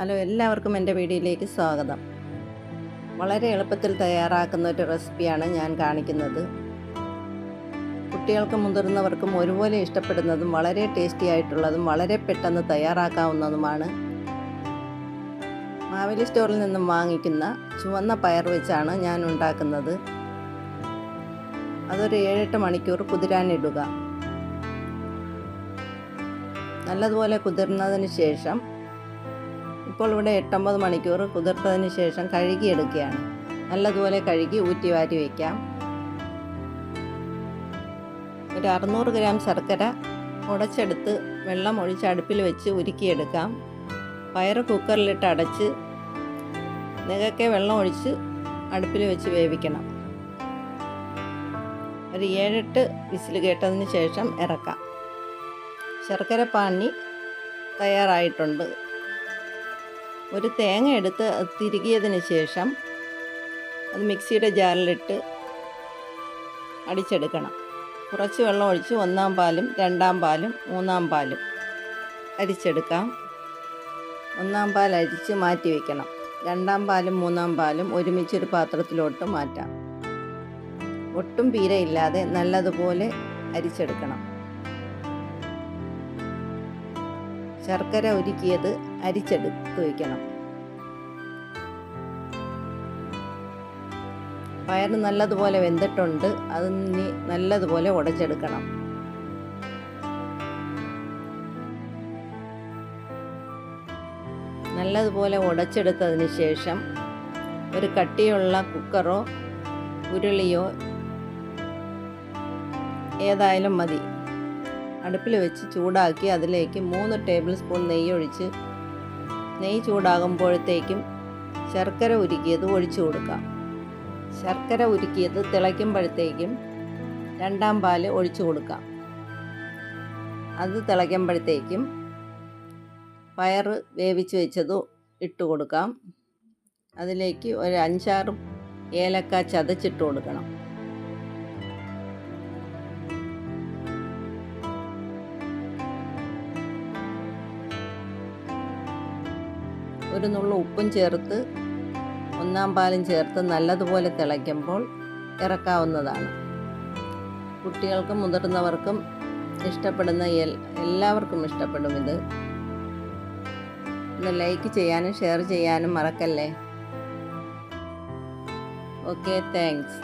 Hello എല്ലാവർക്കും എന്റെ വീഡിയോയിലേക്ക് സ്വാഗതം. വളരെ എളുപ്പത്തിൽ തയ്യാറാക്കുന്ന ഒരു റെസിപ്പിയാണ് ഞാൻ കാണിക്കുന്നത്. കുട്ടികൾക്കും മുതിർന്നവർക്കും ഒരുപോലെ ഇഷ്ടപ്പെടുന്നതും വളരെ ടേസ്റ്റി ആയിട്ടുള്ളതും വളരെ പെട്ടെന്ന് തയ്യാറാക്കാവുന്നതുമാണ്. മാവേലി സ്റ്റോറിൽ നിന്നും വാങ്ങിക്കുന്ന ചുവന്ന പയർ വെച്ചാണ് ഞാൻ ഉണ്ടാക്കുന്നത്. അതൊരു ഏഴെട്ട് മണിക്കൂർ കുതിരാനിടുക. നല്ലതുപോലെ കുതിർന്നതിന് ശേഷം ഇപ്പോൾ ഇവിടെ എട്ടൊമ്പത് മണിക്കൂർ കുതിർത്തതിന് ശേഷം കഴുകിയെടുക്കുകയാണ്. നല്ലതുപോലെ കഴുകി ഊറ്റി വാരി വയ്ക്കാം ഒരു അറുന്നൂറ് ഗ്രാം ശർക്കര ഉടച്ചെടുത്ത് വെള്ളം ഒഴിച്ച് അടുപ്പിൽ വെച്ച് ഉരുക്കിയെടുക്കാം. പയർ കുക്കറിലിട്ട് അടച്ച് നികക്കെ വെള്ളം ഒഴിച്ച് അടുപ്പിൽ വെച്ച് വേവിക്കണം. ഒരു ഏഴെട്ട് വിസിൽ കേട്ടതിന് ശേഷം ഇറക്കാം. ശർക്കര പാനി തയ്യാറായിട്ടുണ്ട്. ഒരു തേങ്ങ എടുത്ത് തിരുകിയതിന് ശേഷം അത് മിക്സിയുടെ ജാറിലിട്ട് അടിച്ചെടുക്കണം. കുറച്ച് വെള്ളം ഒഴിച്ച് ഒന്നാം പാലും രണ്ടാം പാലും മൂന്നാം പാലും അരിച്ചെടുക്കാം. ഒന്നാം പാൽ അരിച്ച് മാറ്റി വയ്ക്കണം രണ്ടാം പാലും മൂന്നാം പാലും ഒരുമിച്ചൊരു പാത്രത്തിലോട്ട് മാറ്റാം. ഒട്ടും പീരയില്ലാതെ നല്ലതുപോലെ അരിച്ചെടുക്കണം. ശർക്കര ഒരുക്കിയത് അരിച്ചെടുത്ത് വയ്ക്കണം പയർ നല്ലതുപോലെ വെന്തിട്ടുണ്ട്. അത് ഇനി നല്ലതുപോലെ ഉടച്ചെടുക്കണം. നല്ലതുപോലെ ഉടച്ചെടുത്തതിന് ശേഷം ഒരു കട്ടിയുള്ള കുക്കറോ ഉരുളിയോ ഏതായാലും മതി. അടുപ്പിൽ വെച്ച് ചൂടാക്കി അതിലേക്ക് മൂന്ന് ടേബിൾ സ്പൂൺ നെയ്യ് ഒഴിച്ച് നെയ്യ് ചൂടാകുമ്പോഴത്തേക്കും ശർക്കര ഉരുക്കിയത് ഒഴിച്ചു കൊടുക്കാം. ശർക്കര ഉരുക്കിയത് തിളയ്ക്കുമ്പോഴത്തേക്കും രണ്ടാം പാൽ ഒഴിച്ചു കൊടുക്കാം. അത് തിളയ്ക്കുമ്പോഴത്തേക്കും പയർ വേവിച്ച് വെച്ചത് ഇട്ട് കൊടുക്കാം. അതിലേക്ക് ഒരു അഞ്ചാറ് ഏലക്ക ചതച്ചിട്ട് കൊടുക്കണം. ഒരു നുള്ള ഉപ്പും ചേർത്ത് ഒന്നാം പാലും ചേർത്ത് നല്ലതുപോലെ തിളയ്ക്കുമ്പോൾ ഇറക്കാവുന്നതാണ്. കുട്ടികൾക്കും മുതിർന്നവർക്കും ഇഷ്ടപ്പെടുന്ന എല്ലാവർക്കും ഇഷ്ടപ്പെടും ഇത്. ഒന്ന് ലൈക്ക് ചെയ്യാനും ഷെയർ ചെയ്യാനും മറക്കല്ലേ? Okay thanks.